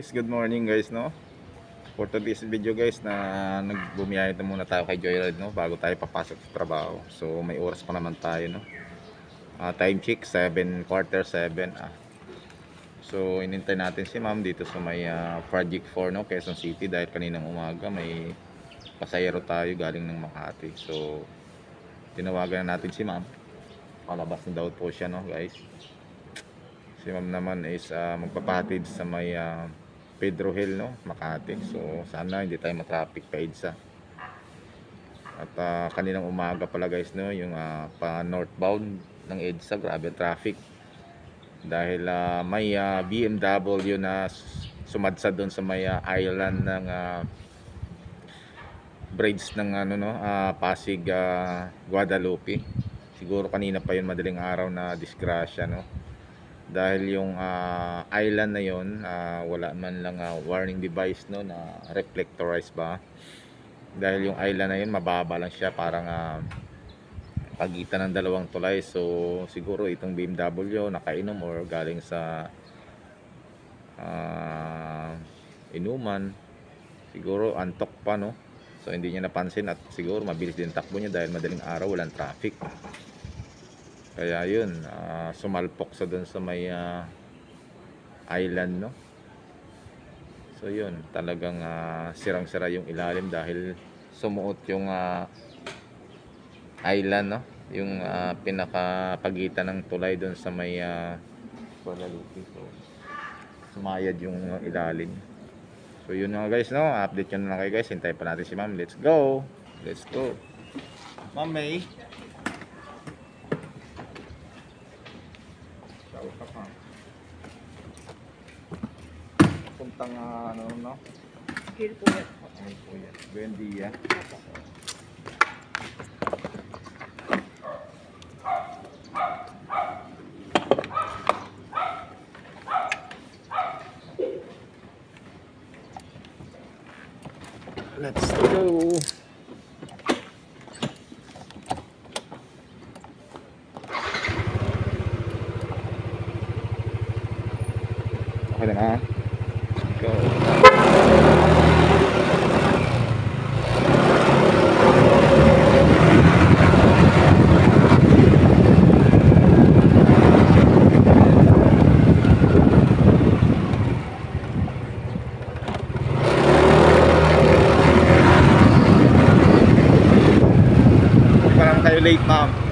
Guys, good morning guys, no? For today's video guys, na nagbumiyahe na muna tayo kay Joyride, no? Bago tayo papasok sa trabaho. So, may oras pa naman tayo, no? Ah, time check, 7, quarter 7, ah. So, inintay natin si ma'am dito sa may ah, Project 4, no? Quezon City. Dahil kaninang umaga, may pasayero tayo galing ng Makati. So, tinawagan na natin si ma'am. Palabas na daw po siya, no, guys. Si ma'am naman is ah, magpapahatid sa may ah, Pedro Hill, no? Makati. So, sana hindi tayo matraffic pa EDSA. At ah, kaninang umaga pala guys, no? Yung ah, pa northbound ng EDSA, grabe traffic. Dahil ah, may ah, BMW na s- sumadsa doon sa may ah, island ng ah, bridge ng ano no, ah, Pasig ah, Guadalupe. Siguro kanina pa yun madaling araw na disgrasya no dahil yung ah, island na yon ah, wala man lang ah, warning device no na reflectorized ba? Dahil yung island na yun mababa lang siya parang ah, pagitan ng dalawang tulay. So siguro itong BMW nakainom or galing sa ah, inuman siguro antok pa no? So hindi niya napansin at siguro mabilis din takbo niya dahil madaling araw walang traffic kaya yun, ah, sumalpok sa dun sa may ah, island, no? So yun, talagang ah, sirang-sira yung ilalim dahil sumuot yung ah, island, no? Yung ah, pinakapagitan ng tulay dun sa may uh. So, sumayad yung ah, ilalim. So yun nga guys, no? Update yun na lang kayo guys. Hintay pa natin si ma'am. Let's go! Let's go! Ma'am May! Tawag ka pa. Puntang ah, ano no? Skill po yan. Ay po yan. Buen dia. Let's go. Okay na na. Go. Parang kayo late, ma'am.